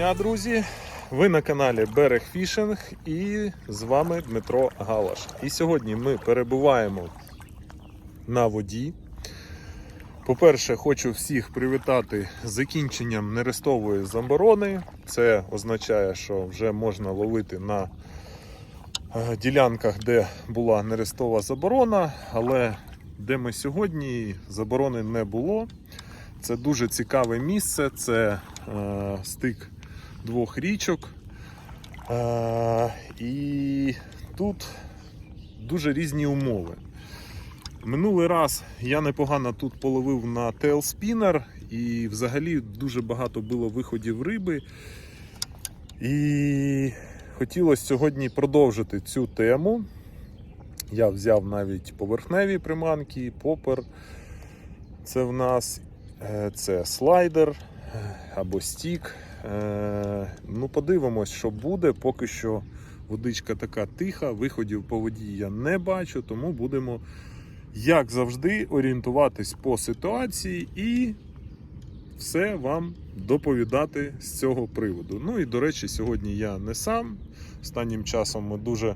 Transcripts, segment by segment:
дня, друзі! Ви на каналі Берег Фішинг і з вами Дмитро Галаш. І сьогодні ми перебуваємо на воді. По-перше, хочу всіх привітати з закінченням нерестової заборони. Це означає, що вже можна ловити на е, ділянках, де була нерестова заборона, але де ми сьогодні заборони не було. Це дуже цікаве місце. Це е, стик двох річок. Е, і тут дуже різні умови. Минулий раз я непогано тут половив на тейлспінер і взагалі дуже багато було виходів риби. І хотілося сьогодні продовжити цю тему. Я взяв навіть поверхневі приманки, попер. Це в нас Е, це слайдер е, або стік. Е, Ну, подивимось, що буде. Поки що водичка така тиха, виходів по воді я не бачу, тому будемо, як завжди, орієнтуватись по ситуації і все вам доповідати з цього приводу. Ну і до речі, сьогодні я не сам. Останнім часом ми дуже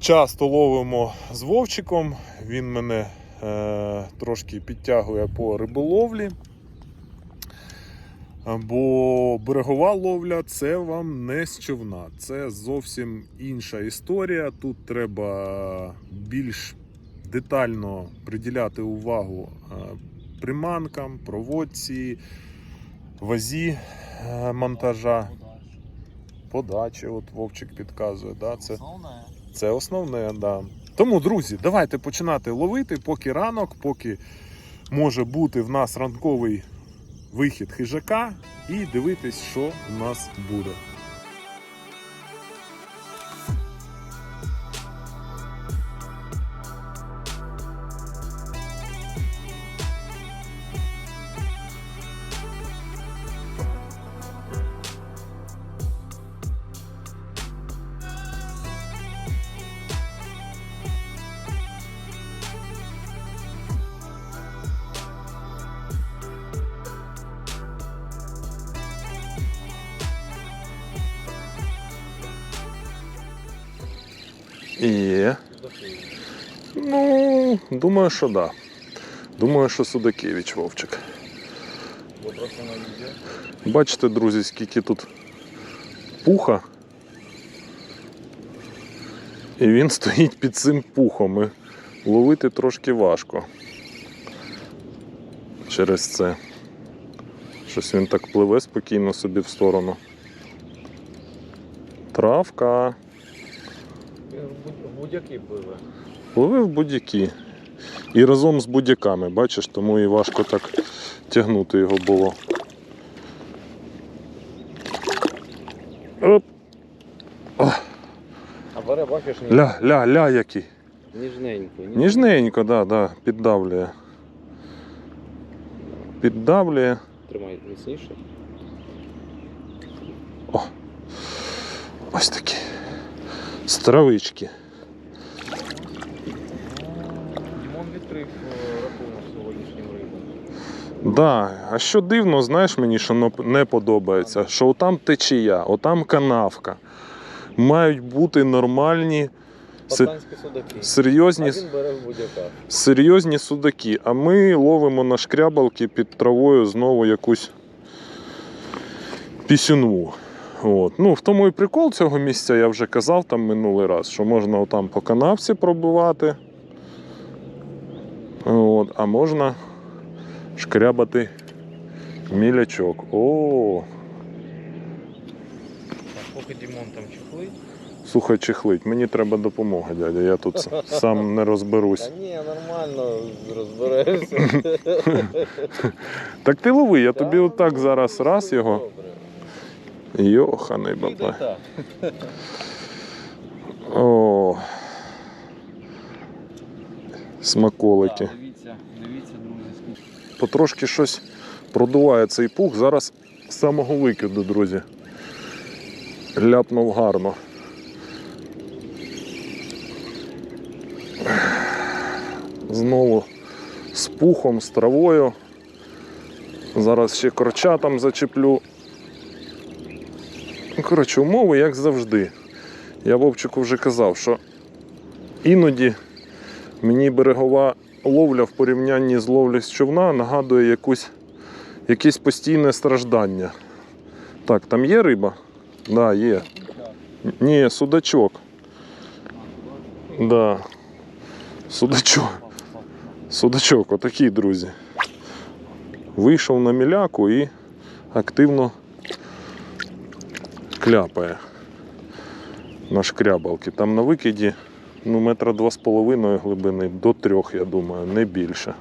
часто ловимо з Вовчиком. Він мене е, трошки підтягує по риболовлі. Бо берегова ловля це вам не з човна. Це зовсім інша історія. Тут треба більш детально приділяти увагу е, приманкам, проводці, вазі е, монтажа, подачі. От Вовчик підказує. Да? Це, це основне, да. Тому, друзі, давайте починати ловити, поки ранок, поки може бути в нас ранковий вихід хижака, і дивитись, що в нас буде. Є. Ну, думаю, що да. Думаю, що Судакевич Вовчик. Бачите, друзі, скільки тут пуха. І він стоїть під цим пухом. І ловити трошки важко. Через це. Щось він так пливе спокійно собі в сторону. Травка. Будь-які пливе. Ловив будь-які. І разом з будь-яками, бачиш, тому і важко так тягнути його було. Оп. А бере, бачиш, ні... Ля, ля, ля який. ніжненько. ні- Ніжненько, да, да, піддавлює. Піддавлює. Тримай міцніше. Ось такі. З Да, а що дивно, знаєш мені, що не подобається, що отам течія, отам канавка. Мають бути нормальні, судаки. серйозні, серйозні судаки. А ми ловимо на шкрябалки під травою знову якусь пісюнву. От. Ну, в тому і прикол цього місця я вже казав там минулий раз, що можна отам по канавці пробивати. От, а можна шкрябати мілячок. О, поки Дімон там чехлить. слухай, чехлить. Мені треба допомога, дядя. Я тут сам не розберусь. Та ні, нормально розберешся. Так ти лови, я тобі Та, отак ну, зараз раз його. добре. Йоханий так. О. Смаколики. Дивіться, дивіться, друзі, скільки. Потрошки щось продуває цей пух. Зараз з самого викиду, друзі. Ляпнув гарно. Знову з пухом, з травою. Зараз ще корча там зачеплю. Ну, коротше, умови, як завжди. Я Вовчику вже казав, що іноді мені берегова ловля в порівнянні з ловлею з човна нагадує якусь, якесь постійне страждання. Так, там є риба? Так, да, є. Ні, судачок. Да. Судачок. Судачок, отакий, друзі. Вийшов на міляку і активно кляпає на шкрябалки. Там на викиді ну, метра два з половиною глибини до трьох, я думаю, не більше.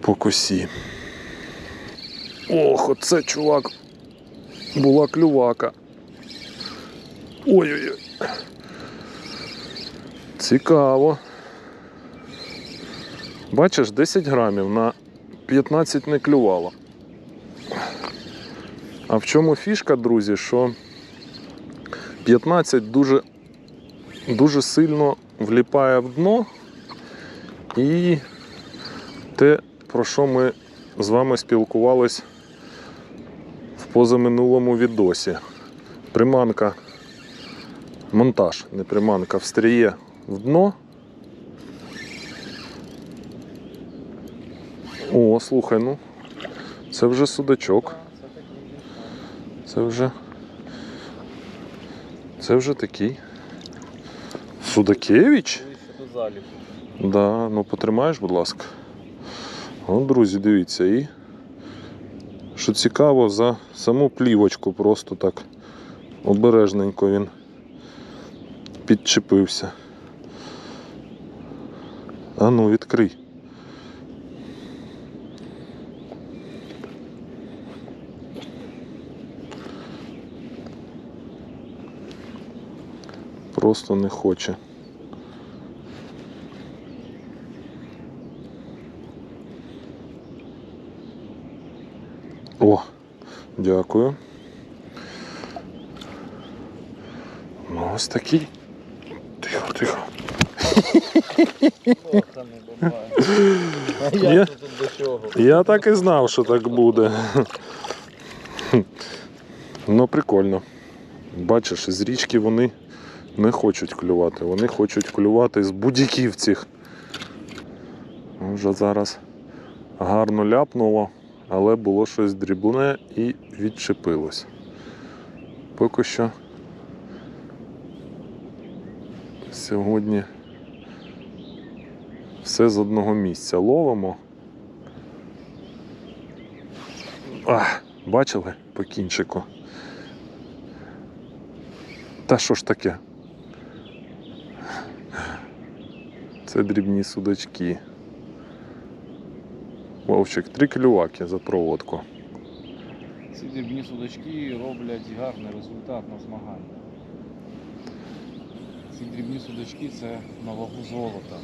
По косі. Ох, оце чувак. Була клювака. Ой-ой-ой. Цікаво. Бачиш, 10 грамів на 15 не клювало. А в чому фішка, друзі, що 15 дуже, дуже сильно вліпає в дно і те, про що ми з вами спілкувались в позаминулому відосі. Приманка, монтаж, не приманка, встріє в дно. О, слухай, ну, це вже судачок. Це вже. Це вже такий. Судакевич? Да, ну потримаєш, будь ласка. О, друзі, дивіться, і що цікаво, за саму плівочку просто так обережненько він підчепився. А ну, відкрий. Просто не хоче. О, дякую. Ну, ось такий. Тихо, тихо. Я-? Я так і знав, що так буде. Ну, прикольно. Бачиш, з річки вони не хочуть клювати. Вони хочуть клювати з будь-яків цих. Вже зараз гарно ляпнуло, але було щось дрібне і відчепилось. Поки що сьогодні все з одного місця ловимо. Ах, бачили по кінчику? Та що ж таке? Це дрібні судачки. Вовчик, три клюваки за проводку. Ці дрібні судачки роблять гарний результат на змаганнях. Ці дрібні судачки це на вагу золота.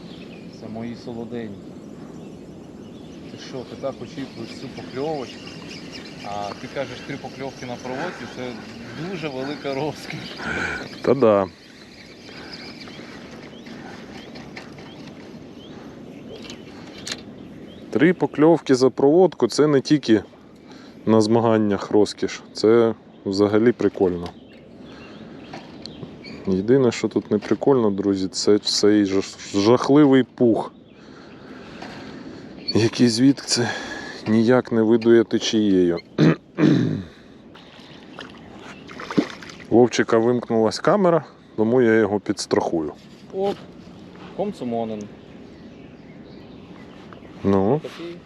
Це мої солоденькі. Ти що, ти так очікуєш цю покльовочку, а ти кажеш три покльовки на проводці, це дуже велика розкіш. Та Три покльовки за проводку це не тільки на змаганнях розкіш, це взагалі прикольно. Єдине, що тут не прикольно, друзі, це цей жахливий пух, який звідси ніяк не видує течією. Вовчика вимкнулась камера, тому я його підстрахую. Оп, комсомонен. Ну, Такий.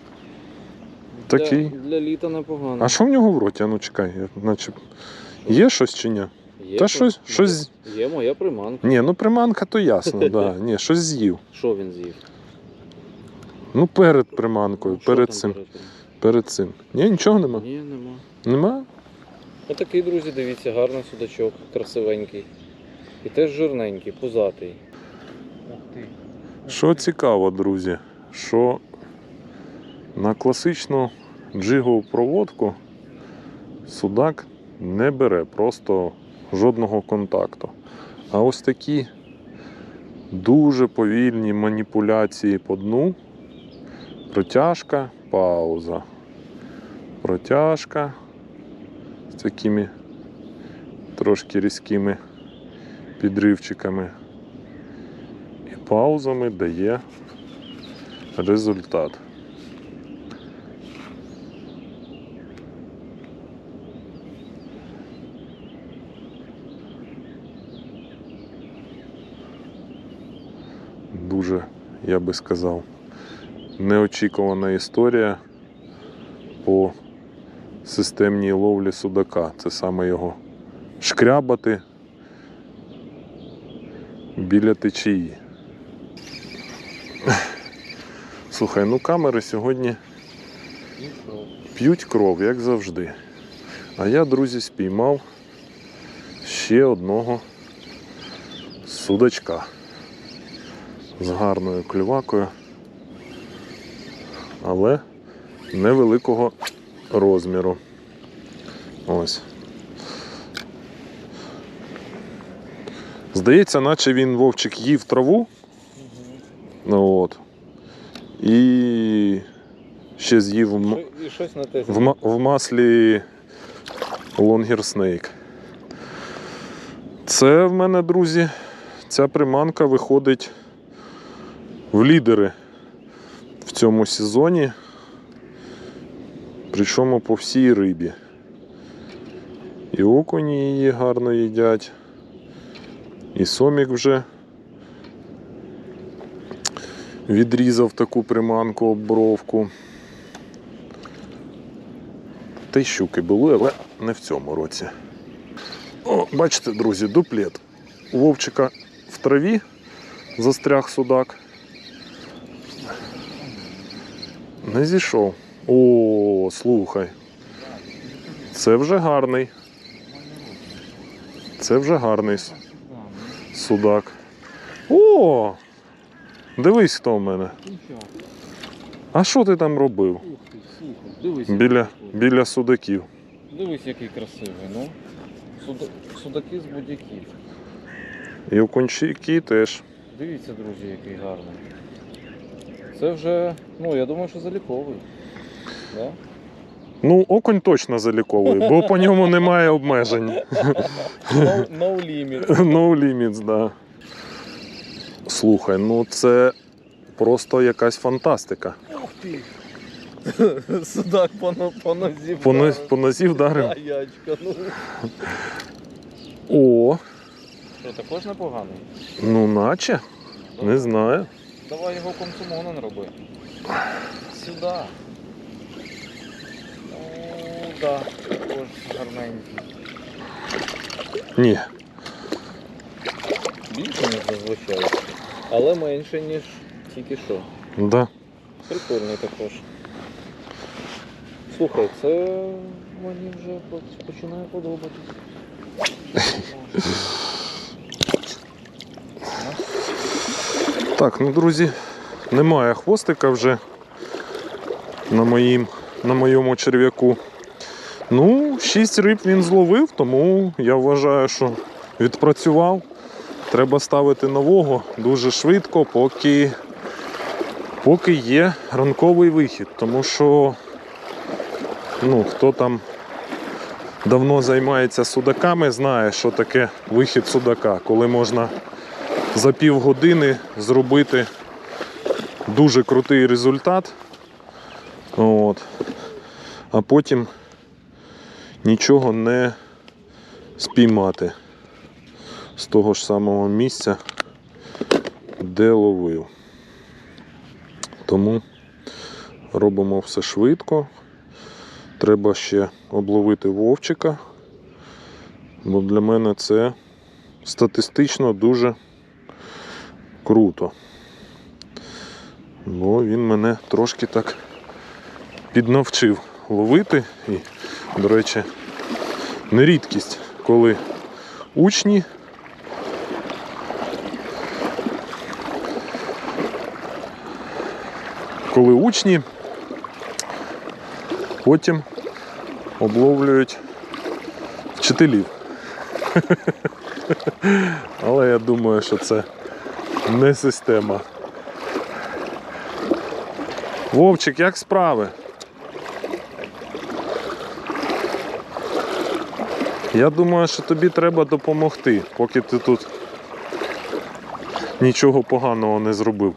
Такий. Для, для літа непогано. а що в нього в роті? А ну чекай, я, наче... є щось чи ні? Є Та щось- є- щось- Є моя приманка. Ні, ну приманка то ясно, да. Ні, щось з'їв. Що він з'їв? Ну перед приманкою, Що перед там цим. перед тим? Перед цим. Ні, нічого нема. Ні, нема. Нема? Отакий, друзі, дивіться, гарний судачок, красивенький. І теж жирненький, пузатий. Ух ти. Що цікаво, друзі, що на класичну джигову проводку судак не бере просто жодного контакту. А ось такі дуже повільні маніпуляції по дну, протяжка, пауза. Протяжка з такими трошки різкими підривчиками і паузами дає результат. Дуже, я би сказав, неочікувана історія по системній ловлі судака. Це саме його шкрябати біля течії. Слухай, ну камери сьогодні п'ють кров, як завжди. А я, друзі, спіймав ще одного судачка з гарною клювакою, але невеликого розміру. Ось. Здається, наче він вовчик їв траву. Ну, от. І ще з'їв м- І щось в, в маслі Longer Snake. Це в мене, друзі, ця приманка виходить в лідери в цьому сезоні. Причому по всій рибі. І окуні її гарно їдять. І сомік вже відрізав таку приманку оббровку. Та й щуки були, але не в цьому році. О, бачите, друзі, дуплет. У Вовчика в траві застряг судак. Не зійшов. О, слухай. Це вже гарний. Це вже гарний судак. О! Дивись, хто в мене. А що ти там робив? Біля, біля судаків. Дивись, який красивий, ну. Судаки з будь-яких. І окунчики теж. Дивіться, друзі, який гарний. Це вже, ну, я думаю, що заліковий. Да? Ну, окунь точно заліковує, бо по ньому немає обмежень. No, no limit. No limits, да. Слухай, ну це просто якась фантастика. Ух ти! Судак по, но- по нозі По, но- вдарив. по нозі вдарив. Аячка, ну. О, Що, також непоганий? ну наче. Не знаю. Давай його комсомоном роби. Сюди. О, да, також гарненький. Ні. Більше, ніж зазвичай. Але менше, ніж тільки що. Да. Прикольний також. Слухай, це мені вже починає подобатися. Так, ну друзі, немає хвостика вже на, моїм, на моєму черв'яку. Ну, 6 риб він зловив, тому я вважаю, що відпрацював. Треба ставити нового дуже швидко, поки, поки є ранковий вихід. Тому що ну, хто там давно займається судаками, знає, що таке вихід судака, коли можна за півгодини зробити дуже крутий результат. От. А потім нічого не спіймати з того ж самого місця, де ловив. Тому робимо все швидко. Треба ще обловити вовчика, бо для мене це статистично дуже круто. Бо він мене трошки так піднавчив ловити. І, до речі, не рідкість, коли учні коли учні потім обловлюють вчителів. Але я думаю, що це не система. Вовчик, як справи? Я думаю, що тобі треба допомогти, поки ти тут нічого поганого не зробив.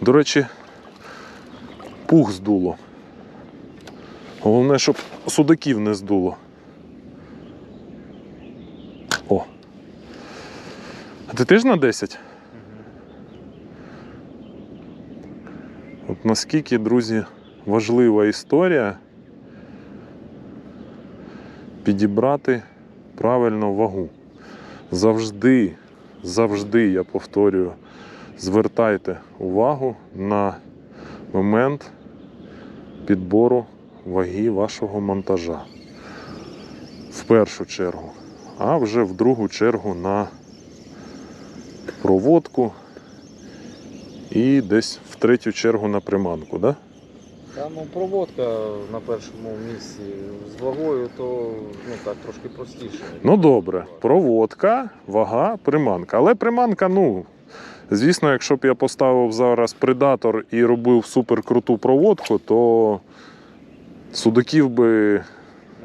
До речі, пух здуло. Головне, щоб судаків не здуло. О. А ти теж на 10? Наскільки, друзі, важлива історія підібрати правильно вагу. Завжди, завжди, я повторюю, звертайте увагу на момент підбору ваги вашого монтажа. В першу чергу, а вже в другу чергу на проводку і десь в третю чергу на приманку. Да? Та ну проводка на першому місці з вагою, то ну так трошки простіше. Ну добре, проводка, вага, приманка. Але приманка, ну, звісно, якщо б я поставив зараз предатор і робив суперкруту проводку, то судаків би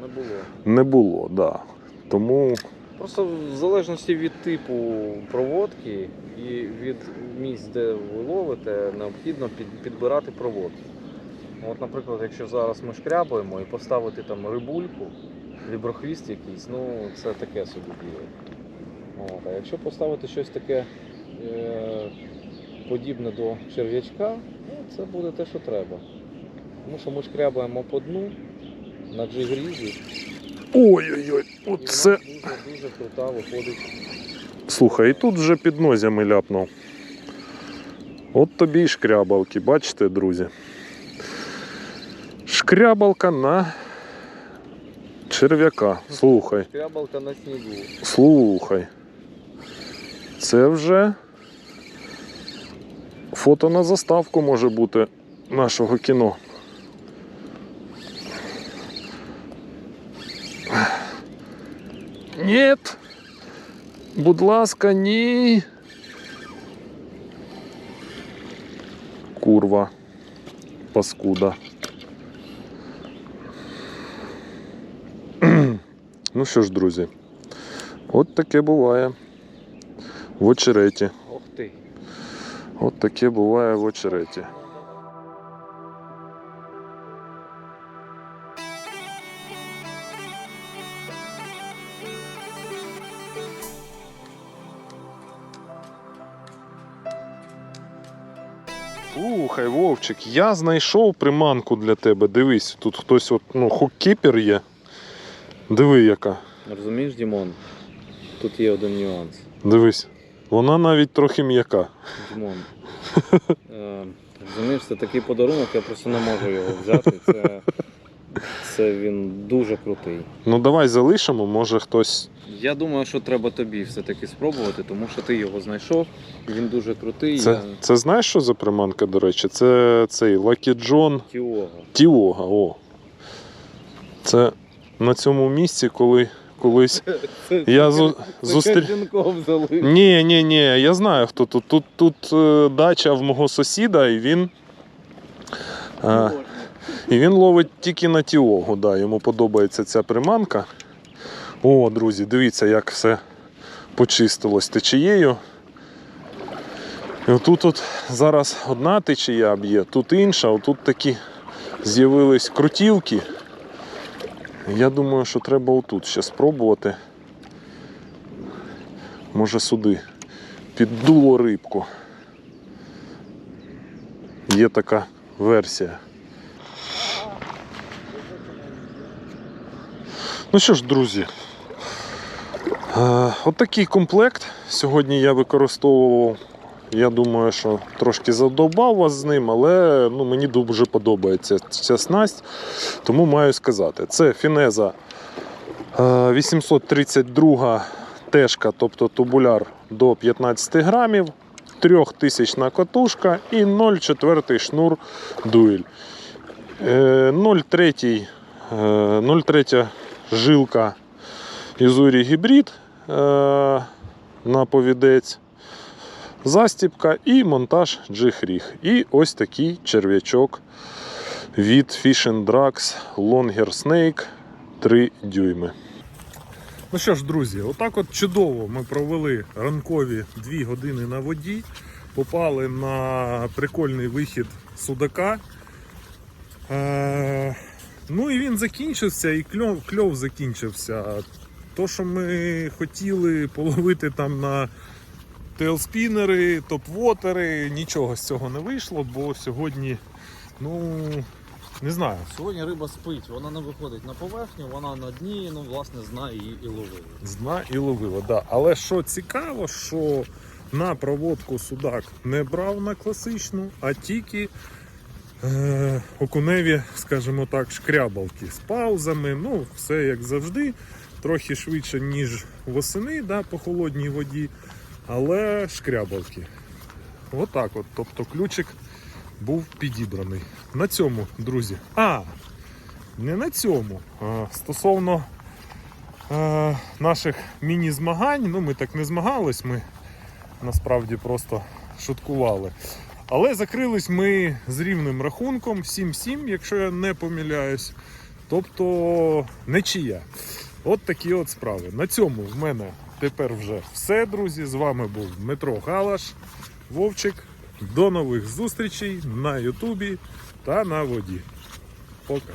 Не було. не було. Да. Тому Просто в залежності від типу проводки і від місць, де ви ловите, необхідно підбирати проводку. От, наприклад, якщо зараз ми шкрябаємо і поставити там рибульку, ліброхвіст якийсь, ну це таке собі. От, а якщо поставити щось таке е, подібне до черв'ячка, ну, це буде те, що треба. Тому що ми шкрябаємо по дну на джигрізі, ой-ой-ой, оце. дуже, крута виходить. Слухай, і тут вже під нозями ляпнув. От тобі й шкрябалки, бачите, друзі. Шкрябалка на черв'яка. Слухай. Шкрябалка на снігу. Слухай. Це вже фото на заставку може бути нашого кіно. Нет. Будь ласка, ні. Курва. Паскуда. ну що ж, друзі. От таке буває в очереті. От таке буває в очереті. Слухай, Вовчик, я знайшов приманку для тебе. Дивись, тут хтось от, ну, хуккіпер є. Диви яка. Розумієш, Дімон? Тут є один нюанс. Дивись. Вона навіть трохи м'яка. Дімон. Е, Розумієш, це такий подарунок, я просто не можу його взяти. Це, це він дуже крутий. Ну давай залишимо, може хтось. Я думаю, що треба тобі все-таки спробувати, тому що ти його знайшов. Він дуже крутий. Це, Я... це знаєш, що за приманка, до речі? Це цей Lucky John Тіога. Тіога. О. Це на цьому місці, коли колись. Я зу- зустрі-. Ні, ні, ні, я знаю, хто тут. Тут, тут е, дача в мого сусіда, і він. Е, і він ловить тільки на тіогу. Да, йому подобається ця приманка. О, друзі, дивіться, як все почистилось течією. І отут от зараз одна течія б'є, тут інша, отут такі з'явились крутівки. Я думаю, що треба отут ще спробувати. Може сюди. Піддуло рибку. Є така версія. Ну що ж, друзі, от такий комплект сьогодні я використовував. Я думаю, що трошки задовбав вас з ним, але ну, мені дуже подобається ця снасть. Тому маю сказати, це фінеза е, 832 тежка, тобто тубуляр до 15 грамів, 3000 катушка і 0,4 шнур дуель. Е, 0,3 е, 0,3 жилка Ізурі гібрид е, на повідець, застіпка і монтаж джихріг. І ось такий черв'ячок від Fish and Drugs Longer Snake 3 дюйми. Ну що ж, друзі, отак от чудово ми провели ранкові дві години на воді, попали на прикольний вихід судака. Е, ну і він закінчився, і кльов, кльов закінчився. То, що ми хотіли половити там на тейлспінери, топ-вотери, нічого з цього не вийшло, бо сьогодні, ну, не знаю, Сьогодні риба спить, вона не виходить на поверхню, вона на дні, ну власне з дна її і ловили. з дна і ловило. Да. Але що цікаво, що на проводку судак не брав на класичну, а тільки е, окуневі, скажімо так, шкрябалки з паузами. Ну, все як завжди, трохи швидше, ніж восени да, по холодній воді, але шкрябалки. Отак от. Тобто ключик був підібраний. На цьому, друзі. А, не на цьому. А, стосовно е, наших міні-змагань. Ну, ми так не змагались, ми насправді просто шуткували. Але закрились ми з рівним рахунком 7-7, якщо я не помиляюсь. Тобто нечия. От такі от справи. На цьому в мене тепер вже все, друзі. З вами був Дмитро Галаш, Вовчик. До нових зустрічей на Ютубі та на воді. Пока.